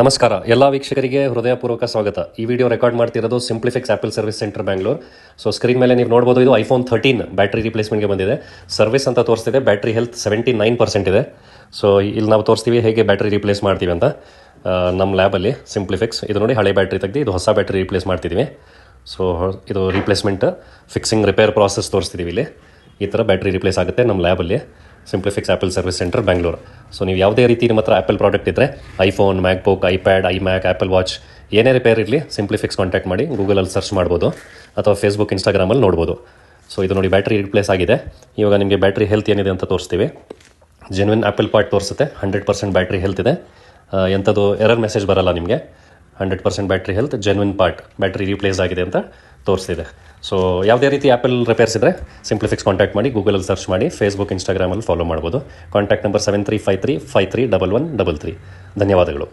ನಮಸ್ಕಾರ. ಎಲ್ಲ ವೀಕ್ಷಕರಿಗೆ ಹೃದಯಪೂರ್ವಕ ಸ್ವಾಗತ. ಈ ವಿಡಿಯೋ ರೆಕಾರ್ಡ್ ಮಾಡ್ತಿರೋದು Simplifix Apple service centre Bangalore so screen ಮೇಲೆ ನೀವು ನೋಡ್ಬೋದು, ಇದು ಐಫೋನ್ ಥರ್ಟೀನ್ ಬ್ಯಾಟ್ರಿ ರಿಪ್ಲೇಸ್ಮೆಂಟ್ಗೆ ಬಂದಿದೆ. ಸರ್ವಿಸ್ ಅಂತ ತೋರಿಸ್ತಿದೆ battery health seventy nine percent ಇದೆ. ಸೊ ಇಲ್ಲಿ ನಾವು ತೋರಿಸ್ತೀವಿ ಹೇಗೆ ಬ್ಯಾಟ್ರಿ ರಿಪ್ಲೇಸ್ ಮಾಡ್ತೀವಿ ಅಂತ. ನಮ್ಮ ಲ್ಯಾಬಲ್ಲಿ ಸಿಂಪ್ಲಿಫಿಕ್ಸ್ ಇದು ನೋಡಿ ಹಳೆ ಬ್ಯಾಟ್ರಿ ತೆಗೆದು ಇದು ಹೊಸ ಬ್ಯಾಟ್ರಿ ರಿಪ್ಲೇಸ್ ಮಾಡ್ತಿದ್ದೀವಿ ಸೊ ಇದು ರಿಪ್ಲೇಸ್ಮೆಂಟ್ ಫಿಕ್ಸಿಂಗ್ ರಿಪೇರ್ ಪ್ರಾಸೆಸ್ ತೋರಿಸ್ತಿದ್ದೀವಿ ಇಲ್ಲಿ. ಈ ಥರ ಬ್ಯಾಟ್ರಿ ರಿಪ್ಲೇಸ್ ಆಗುತ್ತೆ ನಮ್ಮ ಲ್ಯಾಬಲ್ಲಿ Simplifix Apple service centre Bangalore so ನೀವು ಯಾವುದೇ ರೀತಿ ನಿಮ್ಮ ಹತ್ರ ಆ್ಯಪಲ್ ಪ್ರಾಡಕ್ಟ್ ಇದ್ದರೆ iPhone MacBook iPad iMac Apple watch ಏನೇ ರಿಪೇರ್ ಇರಲಿ ಸಿಂಪ್ಲಿಫಿಕ್ಸ್ ಕಾಂಟ್ಯಾಕ್ಟ್ ಮಾಡಿ ಗೂಗಲಲ್ಲಿ ಸರ್ಚ್ ಮಾಡ್ಬೋದು, ಅಥವಾ ಫೇಸ್ಬುಕ್ ಇನ್ಸ್ಟಾಗ್ರಾಮಲ್ಲಿ ನೋಡ್ಬೋದು. ಸೊ ಇದು ನೋಡಿ ಬ್ಯಾಟ್ರಿ ರಿಪ್ಲೇಸ್ ಆಗಿದೆ. ಇವಾಗ ನಿಮಗೆ ಬ್ಯಾಟ್ರಿ ಹೆಲ್ತ್ ಏನಿದೆ ಅಂತ ತೋರಿಸ್ತೀವಿ. ಜೆನ್ವಿನ್ ಆ್ಯಪಲ್ ಪಾರ್ಟ್ ತೋರಿಸುತ್ತೆ ಹಂಡ್ರೆಡ್ ಪರ್ಸೆಂಟ್ ಬ್ಯಾಟ್ರಿ ಹೆಲ್ತ್ ಇದೆ. ಎಂಥದ್ದು ಎರರ್ ಮೆಸೇಜ್ ಬರಲ್ಲ ನಿಮಗೆ. Hundred percent battery health genuine part battery replace ಆಗಿದೆ ಅಂತ ತೋರಿಸ್ತಿದೆ. ಸೊ ಯಾವುದೇ ರೀತಿ ಆ್ಯಪಲ್ಲಿ ರಿಪೇರ್ಸ್ ಇದ್ದರೆ ಸಿಂಪ್ಲಿಫಿಕ್ಸ್ ಕಾಂಟ್ಯಾಕ್ಟ್ ಮಾಡಿ ಗೂಗಲಲ್ಲಿ ಸರ್ಚ್ ಮಾಡಿ ಫೇಸ್ಬುಕ್ ಇನ್ಸ್ಟಾಗ್ರಾಮಲ್ಲಿ ಫಾಲೋ ಮಾಡ್ಬೋದು. Contact number seven three five three five three double one double three ಧನ್ಯವಾದಗಳು.